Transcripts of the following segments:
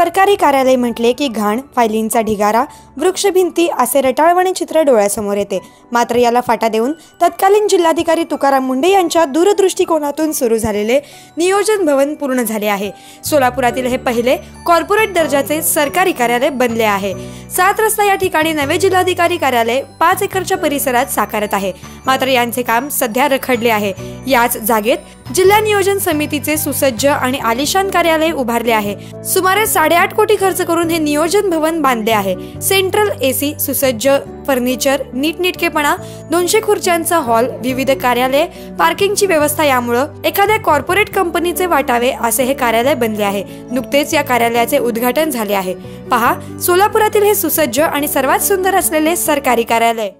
सरकारी कार्यालय म्हटले की घाण फायलींचा ढिगारा वृक्षभिंती असे रटाळवाणे चित्र डोळ्यासमोर येते. मात्र याला फाटा देऊन तत्कालीन जिल्हाधिकारी तुकाराम मुंडे यांच्या दूरदृष्टिकोनातून सुरू झालेले नियोजन भवन पूर्ण झाले आहे. सोलापुरातील हे पहिले कॉर्पोरेट दर्जाचे सरकारी कार्यालय बनले आहे. सात रस्ता या ठिकाणी नवे जिल्हाधिकारी कार्यालय पाच एकरच्या परिसरात साकारत आहे. मात्र यांचे काम सध्या रखडले आहे. याच जागेत जिल्हा नियोजन समितीचे सुसज्ज आणि आलिशान कार्यालय उभारले आहे. सुमारे साडेआठ कोटी खर्च करून हे नियोजन भवन बांधले आहे. सेंट सेंट्रल एसी सुसज्ज फर्निचर नीटनेटकेपणा दोनशे खुर्च्यांचा हॉल विविध कार्यालय पार्किंगची व्यवस्था यामुळं एखाद्या कॉर्पोरेट कंपनीचे वाटावे असे हे कार्यालय बनले आहे. नुकतेच या कार्यालयाचे उद्घाटन झाले आहे. पहा सोलापुरातील हे सुसज्ज आणि सर्वात सुंदर असलेले सरकारी कार्यालय.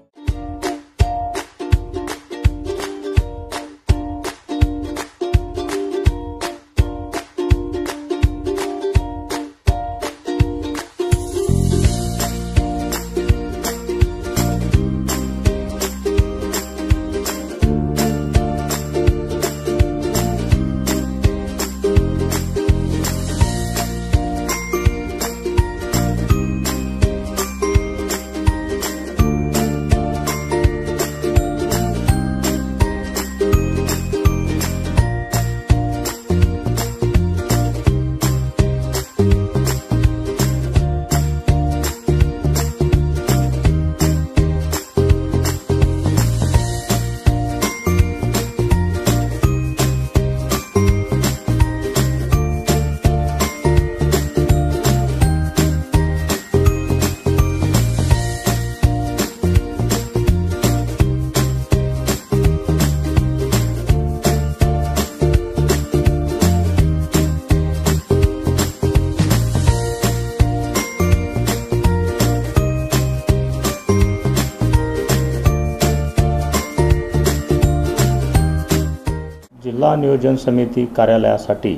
जिल्हा नियोजन समिती कार्यालयासाठी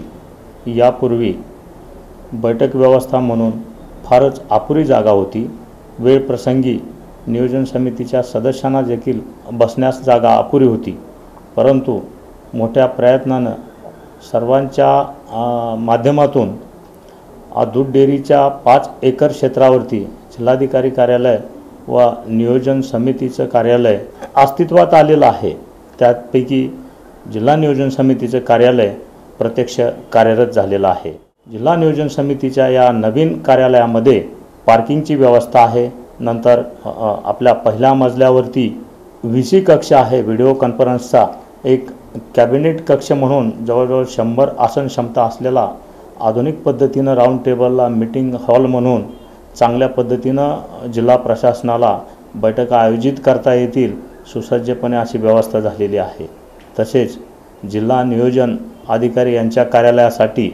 यापूर्वी बैठक व्यवस्था म्हणून फारच अपुरी जागा होती. वेळ प्रसंगी नियोजन समितीच्या सदस्यांना देखील बसण्यास जागा अपुरी होती. परंतु मोठ्या प्रयत्नानं सर्वांच्या माध्यमातून दूध डेअरीच्या पाच एकर क्षेत्रावरती जिल्हाधिकारी कार्यालय व नियोजन समितीचं कार्यालय अस्तित्वात आलेलं आहे. त्यापैकी जिल्हा नियोजन समितीचं कार्यालय प्रत्यक्ष कार्यरत झालेलं आहे. जिल्हा नियोजन समितीच्या या नवीन कार्यालयामध्ये पार्किंगची व्यवस्था आहे. नंतर आपल्या पहिल्या मजल्यावरती व्ही सी कक्ष आहे व्हिडिओ कॉन्फरन्सचा एक कॅबिनेट कक्ष म्हणून जवळजवळ शंभर आसन क्षमता असलेला आधुनिक पद्धतीनं राऊंड टेबलला मीटिंग हॉल म्हणून चांगल्या पद्धतीनं जिल्हा प्रशासनाला बैठका आयोजित करता येतील सुसज्जपणे अशी व्यवस्था झालेली आहे. तसेच जिल्हा नियोजन अधिकारी यांच्या कार्यालयासाठी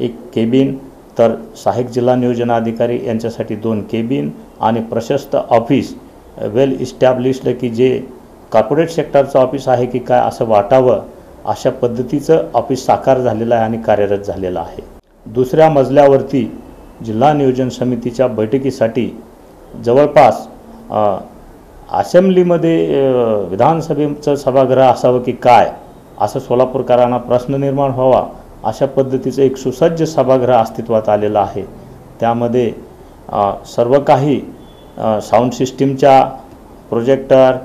एक केबिन तर सहाय्यक जिल्हा नियोजन अधिकारी यांच्यासाठी दोन केबिन आणि प्रशस्त ऑफिस वेल इस्टॅब्लिश्ड की जे कॉर्पोरेट सेक्टरचं ऑफिस आहे की काय असं वाटावं अशा पद्धतीचं ऑफिस साकार झालेलं आहे आणि कार्यरत झालेलं आहे. दुसऱ्या मजल्यावरती जिल्हा नियोजन समितीच्या बैठकीसाठी जवळपास असेंब्लीमध्ये विधानसभेचं सभागृह असावं की काय? असं सोलापूरकरांना प्रश्न निर्माण व्हावा अशा पद्धतीचं एक सुसज्ज सभागृह अस्तित्वात आलेलं आहे. त्यामध्ये सर्व काही साऊंड सिस्टीमच्या प्रोजेक्टर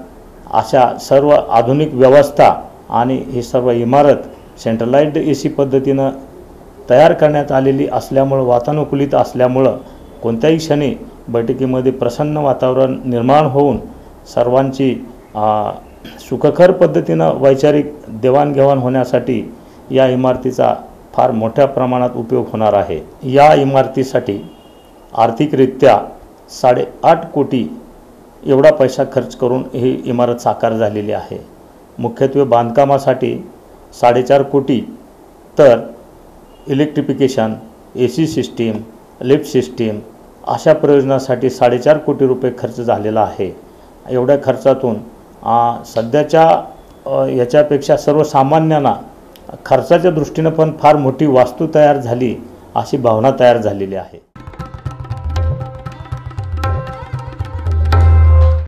अशा सर्व आधुनिक व्यवस्था आणि ही सर्व इमारत सेंट्रलाइज्ड ए सी पद्धतीनं तयार करण्यात आलेली असल्यामुळं वातानुकूलित असल्यामुळं कोणत्याही क्षणी बैठकीमध्ये प्रसन्न वातावरण निर्माण होऊन सर्वांची सुखकर पद्धतीनं वैचारिक देवाणघेवाण होण्यासाठी या इमारतीचा फार मोठ्या प्रमाणात उपयोग होणार आहे. या इमारतीसाठी आर्थिकरित्या साडेआठ कोटी एवढा पैसा खर्च करून ही इमारत साकार झालेली आहे. मुख्यत्वे बांधकामासाठी साडेचार कोटी तर electrification A C system lift system अशा प्रयोजनासाठी साडेचार कोटी रुपये खर्च झालेला आहे. एवढ्या खर्चातून सध्याच्या याच्यापेक्षा सर्वसामान्यांना खर्चाच्या दृष्टीनं पण फार मोठी वास्तू तयार झाली अशी भावना तयार झालेली आहे.